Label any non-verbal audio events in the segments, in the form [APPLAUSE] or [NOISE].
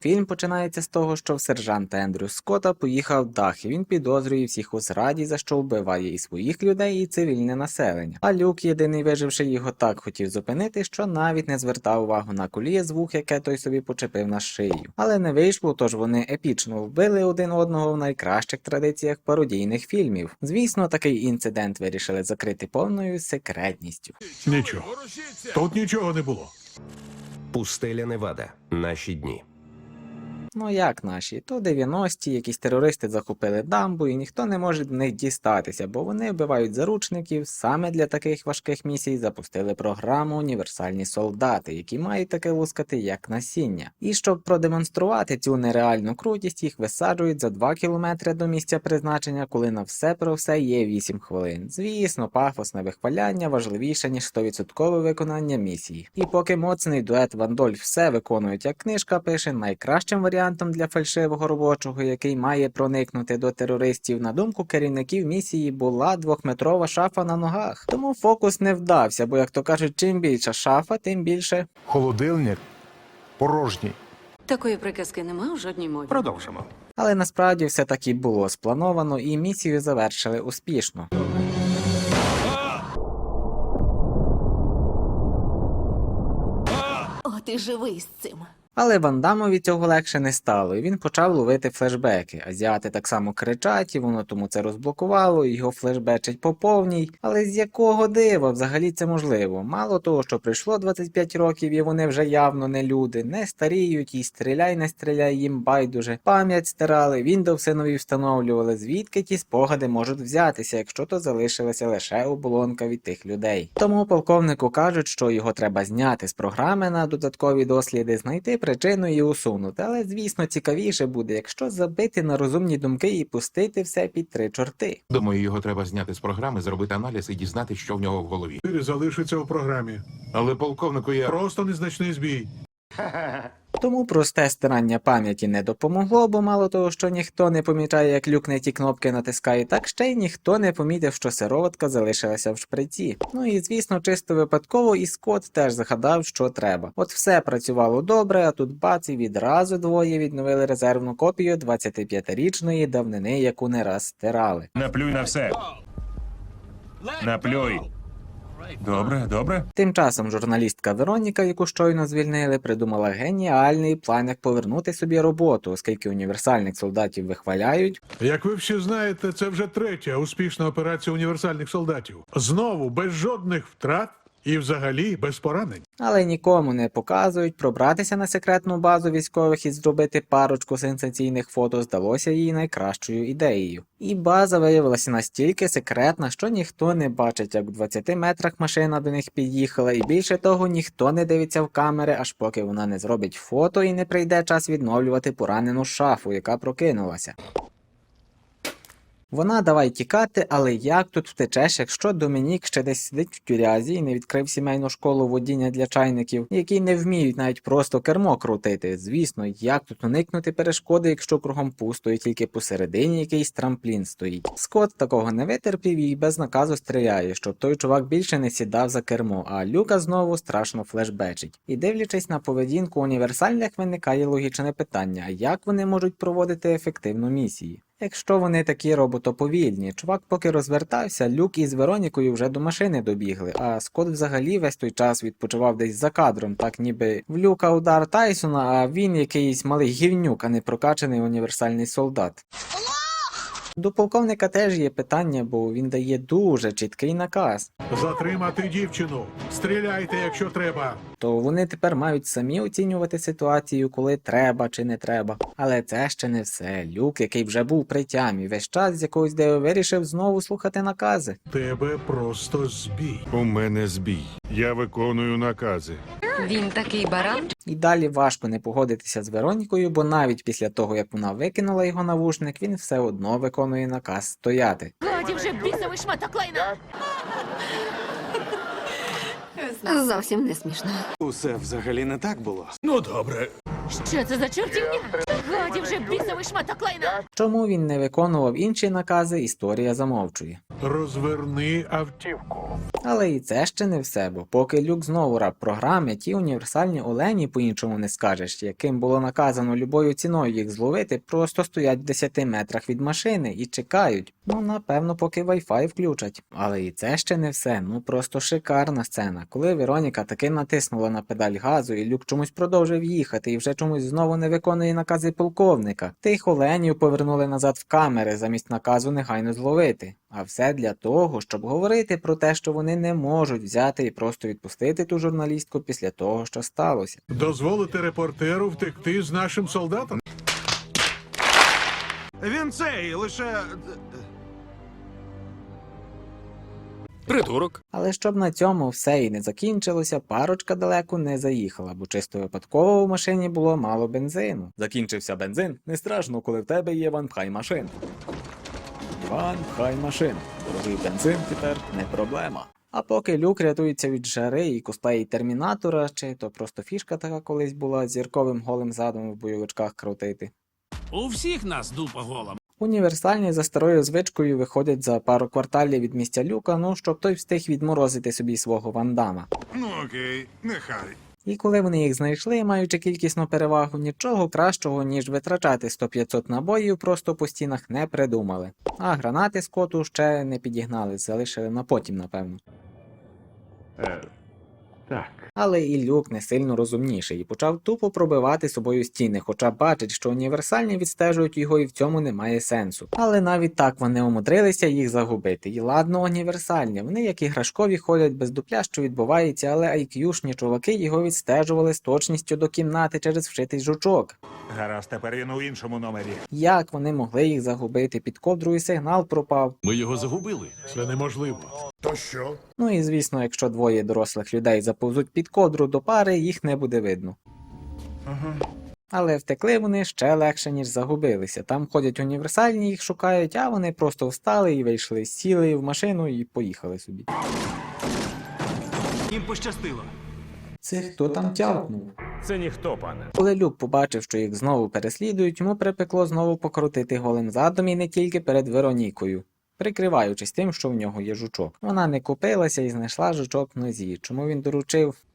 Фільм починається з того, що в сержанта Ендрю Скотта поїхав дах, і він підозрює всіх у зраді, за що вбиває і своїх людей, і цивільне населення. А Люк, єдиний виживший, його так хотів зупинити, що навіть не звертав увагу на куліє звук, яке той собі почепив на шию. Але не вийшло, тож вони епічно вбили один одного в найкращих традиціях пародійних фільмів. Звісно, такий інцидент вирішили закрити повною секретністю. Нічого. Тут нічого не було. Пустеля Невада. Наші дні. Ну як наші? То 90-ті, якісь терористи захопили дамбу, і ніхто не може до них дістатися, бо вони вбивають заручників. Саме для таких важких місій запустили програму Універсальні солдати, які мають таке лускати як насіння. І щоб продемонструвати цю нереальну крутість, їх висаджують за 2 кілометри до місця призначення, коли на все про все є 8 хвилин. Звісно, пафосне вихваляння важливіше ніж 100% виконання місії. І поки моцний дует Вандольф все виконують, як книжка пише, найкращим варіантом для фальшивого робочого, який має проникнути до терористів, на думку керівників місії була двохметрова шафа на ногах. Тому фокус не вдався, бо як то кажуть, чим більша шафа, тим більше. Холодильник порожній. Такої приказки нема у жодній мові. Продовжимо. Але насправді все таки було сплановано і місію завершили успішно. О, ти живий з цим. Але Вандаму від цього легше не стало, і він почав ловити флешбеки. Азіати так само кричать, і воно тому це розблокувало, і його флешбечить по повній. Але з якого дива взагалі це можливо? Мало того, що пройшло 25 років, і вони вже явно не люди, не старіють, і стріляй, не стріляй їм байдуже. Пам'ять стирали, Windows нові встановлювали. Звідки ті спогади можуть взятися, якщо то залишилася лише оболонка від тих людей. Тому полковнику кажуть, що його треба зняти з програми на додаткові досліди, знайти причину і усунути. Але звісно цікавіше буде, якщо забити на розумні думки і пустити все під три чорти. Думаю, його треба зняти з програми, зробити аналіз і дізнати, що в нього в голові. Залишиться у програмі. Але полковнику я Просто незначний збій. [LAUGHS] Тому просте стирання пам'яті не допомогло, бо мало того, що ніхто не помічає, як люк не ті кнопки натискає, так ще й ніхто не помітив, що сироватка залишилася в шприці. Ну і звісно, чисто випадково і Скотт теж згадав, що треба. От все працювало добре, а тут бац і відразу двоє відновили резервну копію 25-річної давнини, яку не раз стирали. Наплюй на все. Наплюй. Добре, добре. Тим часом журналістка Вероніка, яку щойно звільнили, придумала геніальний план, як повернути собі роботу, оскільки універсальних солдатів вихваляють, Як ви всі знаєте, це вже третя успішна операція універсальних солдатів. Знову без жодних втрат і взагалі без поранень. але нікому не показують. Пробратися на секретну базу військових і зробити парочку сенсаційних фото здалося їй найкращою ідеєю. І база виявилася настільки секретна, що ніхто не бачить, як в 20 метрах машина до них під'їхала, і більше того, ніхто не дивиться в камери, аж поки вона не зробить фото і не прийде час відновлювати поранену шафу, яка прокинулася. Вона давай тікати, але як тут втечеш, якщо Домінік ще десь сидить в тюрязі і не відкрив сімейну школу водіння для чайників, які не вміють навіть просто кермо крутити. Звісно, як тут уникнути перешкоди, якщо кругом пусто і тільки посередині якийсь трамплін стоїть. Скотт такого не витерпів і без наказу стріляє, щоб той чувак більше не сідав за кермо, а люка знову страшно флешбечить. І дивлячись на поведінку універсальних, виникає логічне питання: як вони можуть проводити ефективну місії? Якщо вони такі роботоповільні, чувак поки розвертався, Люк із Веронікою вже до машини добігли, а Скотт взагалі весь той час відпочивав десь за кадром, так ніби в Люка удар Тайсона, а він якийсь малий гівнюк, а не прокачаний універсальний солдат. До полковника теж є питання, бо він дає дуже чіткий наказ. Затримати дівчину. Стріляйте, якщо треба. То вони тепер мають самі оцінювати ситуацію, коли треба чи не треба. Але це ще не все. Люк, який вже був при тямі, весь час з якогось дива вирішив знову слухати накази. Тебе просто збій. У мене збій. Я виконую накази. Він такий баран. І далі важко не погодитися з Веронікою, бо навіть після того, як вона викинула його навушник, він все одно виконує наказ стояти. Годі вже бісовий шматок лайна! Зовсім не смішно. Усе взагалі не так було. Ну добре. Що це за чортівня? Годі вже бісовий шматок лайна! Чому він не виконував інші накази, історія замовчує. Розверни автівку. Але і це ще не все, бо поки люк знову раб програми, ті універсальні олені по-іншому не скажеш, яким було наказано любою ціною їх зловити, просто стоять в 10 метрах від машини і чекають. Ну, напевно, поки Wi-Fi включать. Але і це ще не все. Ну просто шикарна сцена. Коли Вероніка таки натиснула на педаль газу, і люк чомусь продовжив їхати і вже чомусь знову не виконує накази полковника. Тих оленів повернули назад в камери замість наказу негайно зловити. А все для того, щоб говорити про те, що вони не можуть взяти і просто відпустити ту журналістку після того, що сталося. Дозволити репортеру втекти з нашим солдатом? Він цей лише. Придурок. Але щоб на цьому все і не закінчилося, парочка далеко не заїхала, бо чисто випадково в машині було мало бензину. Закінчився бензин, не страшно, коли в тебе є ванпхай машин. Ванпхай машин. Дорогий бензин тепер не проблема. А поки люк рятується від жари і косплеї термінатора, чи то просто фішка така колись була зірковим голим задом в бойовичках крутити. У всіх нас дупа гола. Універсальні за старою звичкою виходять за пару кварталів від місця люка, ну щоб той встиг відморозити собі свого вандама. Ну окей, нехай. І коли вони їх знайшли, маючи кількісну перевагу, нічого кращого, ніж витрачати 100-500 набоїв просто по стінах не придумали. А гранати з коту ще не підігнали, залишили на потім, напевно. Так. Але і люк не сильно розумніший і почав тупо пробивати собою стіни, хоча бачить, що універсальні відстежують його і в цьому немає сенсу. Але навіть так вони умудрилися їх загубити. І ладно, універсальні, вони як іграшкові ходять без дупля, що відбувається, але IQ-шні чуваки його відстежували з точністю до кімнати через вшитий жучок. Гаразд, тепер він у іншому номері. Як вони могли їх загубити? Під ковдрою сигнал пропав. Ми його загубили. Це неможливо. То що? Ну і звісно, якщо двоє дорослих людей заповзуть під ковдру до пари, їх не буде видно. Але втекли вони ще легше, ніж загубилися. Там ходять універсальні, їх шукають, а вони просто встали і вийшли, сіли в машину і поїхали собі. Їм пощастило. Це хто там тявкнув? Це ніхто, пане. Коли Люк побачив, що їх знову переслідують, йому припекло знову покрутити голим задом і не тільки перед Веронікою. Прикриваючись тим, що в нього є жучок. Вона не купилася і знайшла жучок в нозі, чому він доручив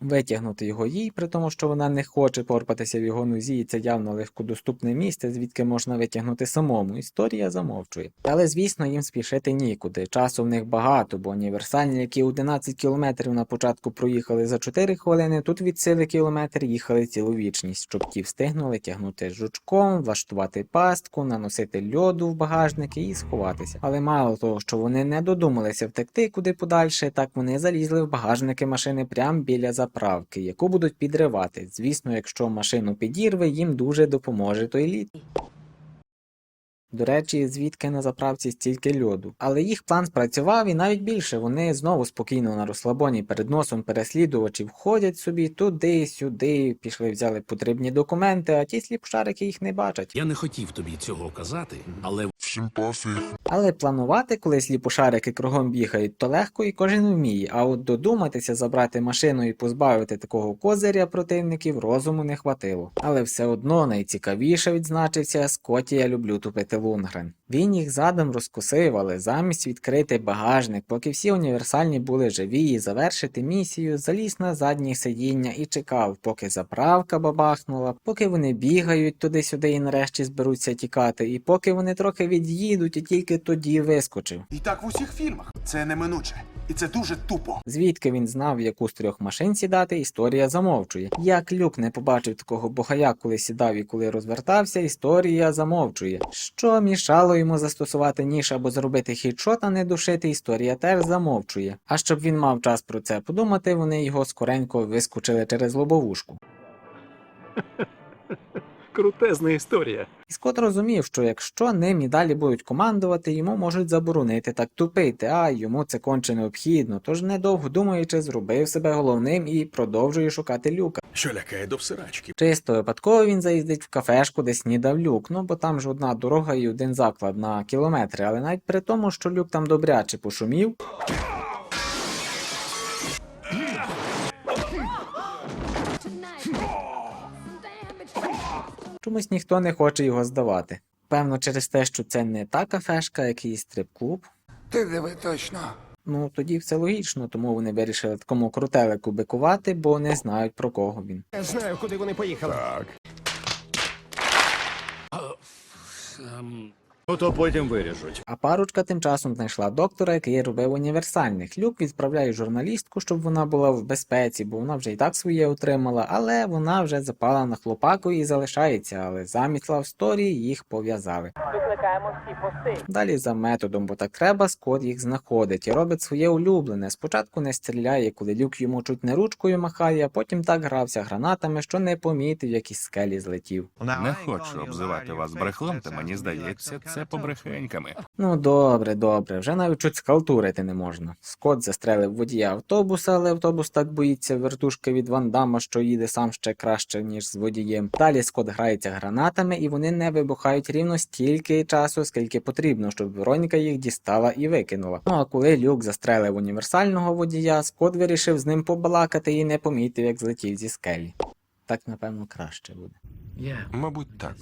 витягнути його їй, при тому, що вона не хоче порпатися в його нозі, і це явно легкодоступне місце, звідки можна витягнути самому. Історія замовчує. Але звісно, їм спішити нікуди. Часу в них багато, бо універсальні, які 11 кілометрів на початку проїхали за 4 хвилини, тут від сили кілометр їхали цілу вічність, щоб ті встигнули тягнути жучком, влаштувати пастку, наносити льоду в багажники і сховатися. Але мало того, що вони не додумалися втекти куди подальше, так вони залізли в багажники машини прямо біля заправки, яку будуть підривати. Звісно, якщо машину підірве, їм дуже допоможе той лід. До речі, звідки на заправці стільки льоду. Але їх план спрацював і навіть більше. Вони знову спокійно на розслабоні перед носом переслідувачів ходять собі туди, сюди, пішли, взяли потрібні документи, а ті сліпшарики їх не бачать. Я не хотів тобі цього казати, але Всім пофіг. Але планувати, коли сліпошарики кругом бігають, то легко і кожен вміє, а от додуматися забрати машину і позбавити такого козиря противників розуму не хватило. Але все одно найцікавіше відзначився Скотті я люблю тупити Лунгрен. Він їх задом розкусив, але замість відкрити багажник, поки всі універсальні були живі і завершити місію, заліз на заднє сидіння і чекав, поки заправка бабахнула, поки вони бігають туди-сюди і нарешті зберуться тікати, і поки вони трохи від'їдуть, і тільки тоді вискочив. І так в усіх фільмах. Це неминуче. І це дуже тупо. Звідки він знав, в яку з трьох машин сідати, історія замовчує. Як люк не побачив такого богая, коли сідав і коли розвертався, історія замовчує. Що мішало йому застосувати ніж або зробити хідшот, а не душити, історія теж замовчує. А щоб він мав час про це подумати, вони його скоренько вискочили через лобовушку. [LAUGHS] крутезна історія. І Скот розумів, що якщо ним і далі будуть командувати, йому можуть заборонити так тупити, а йому це конче необхідно, тож недовго думаючи, зробив себе головним і продовжує шукати люка. Що лякає до всирачки. Чисто випадково він заїздить в кафешку, де снідав люк, ну бо там ж одна дорога і один заклад на кілометри, але навіть при тому, що люк там добряче пошумів. Чомусь ніхто не хоче його здавати. Певно, через те, що це не та кафешка, як і стрип-клуб. Ти диви точно. Ну тоді все логічно, тому вони вирішили такому крутелику бикувати, бо не знають про кого він. Я знаю, куди вони поїхали. Так. Ото потім виріжуть. А парочка тим часом знайшла доктора, який робив універсальних. Люк відправляє журналістку, щоб вона була в безпеці, бо вона вже і так своє отримала, але вона вже запала на хлопаку і залишається, але замість лавсторії їх пов'язали. Викликаємо всі пости. Далі за методом, бо так треба, Скот їх знаходить і робить своє улюблене. Спочатку не стріляє, коли люк йому чуть не ручкою махає, а потім так грався гранатами, що не помітив, як із скелі злетів. Не хочу обзивати вас брехлом, та мені здається, це побрехеньками. Ну добре, добре, вже навіть чуть скалтурити не можна. Скот застрелив водія автобуса, але автобус так боїться вертушки від Вандама, що їде сам ще краще, ніж з водієм. Далі Скот грається гранатами, і вони не вибухають рівно стільки часу, скільки потрібно, щоб Вероніка їх дістала і викинула. Ну а коли Люк застрелив універсального водія, Скот вирішив з ним побалакати і не помітив, як злетів зі скелі. Так, напевно, краще буде. Мабуть, так.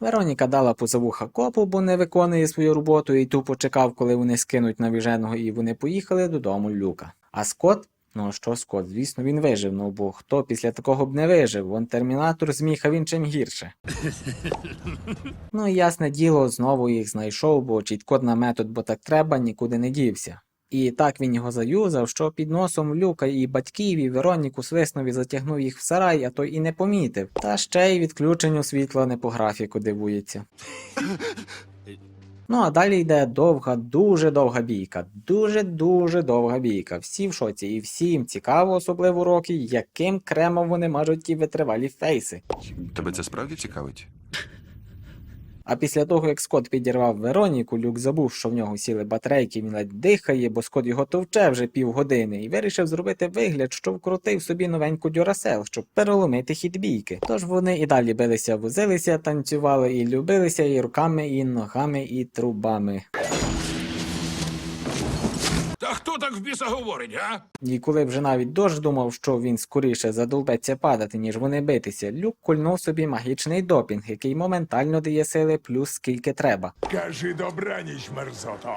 Вероніка дала позавуха копу, бо не виконує свою роботу і тупо чекав, коли вони скинуть навіженого, і вони поїхали додому Люка. А Скот? Ну що Скот, звісно, він вижив, ну бо хто після такого б не вижив? Вон термінатор зміг, а він чим гірше. [LAUGHS] ну і ясне діло, знову їх знайшов, бо чіткод на метод, бо так треба, нікуди не дівся. І так він його заюзав, що під носом Люка і батьків, і Вероніку свиснув і затягнув їх в сарай, а той і не помітив. Та ще й відключенню світла не по графіку дивується. Ну а далі йде довга, дуже довга бійка. Дуже-дуже довга бійка. Всі в шоці, і всім цікаво, особливо роки, яким кремом вони мажуть ті витривалі фейси. Тебе це справді цікавить? А після того, як Скот підірвав Вероніку, Люк забув, що в нього сіли батарейки, він ледь дихає, бо Скот його товче вже півгодини, і вирішив зробити вигляд, що вкрутив собі новеньку дюрасел, щоб переломити хід бійки. Тож вони і далі билися, возилися, танцювали і любилися і руками, і ногами, і трубами. Хто так в біса говорить, а? І коли вже навіть дощ думав, що він скоріше задовбеться падати, ніж вони битися, Люк кульнув собі магічний допінг, який моментально дає сили плюс скільки треба. Кажи добраніч, мерзото.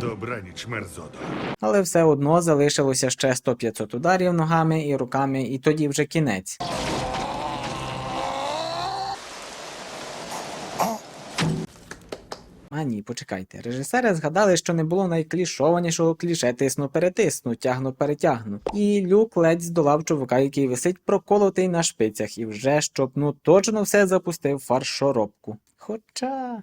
Добраніч, мерзото. Але все одно залишилося ще 100-500 ударів ногами і руками, і тоді вже кінець. А ні, почекайте. Режисери згадали, що не було найклішованішого кліше тисну перетисну, тягну перетягну. І люк ледь здолав чувака, який висить проколотий на шпицях, і вже щоб ну точно все запустив фаршоробку. Хоча.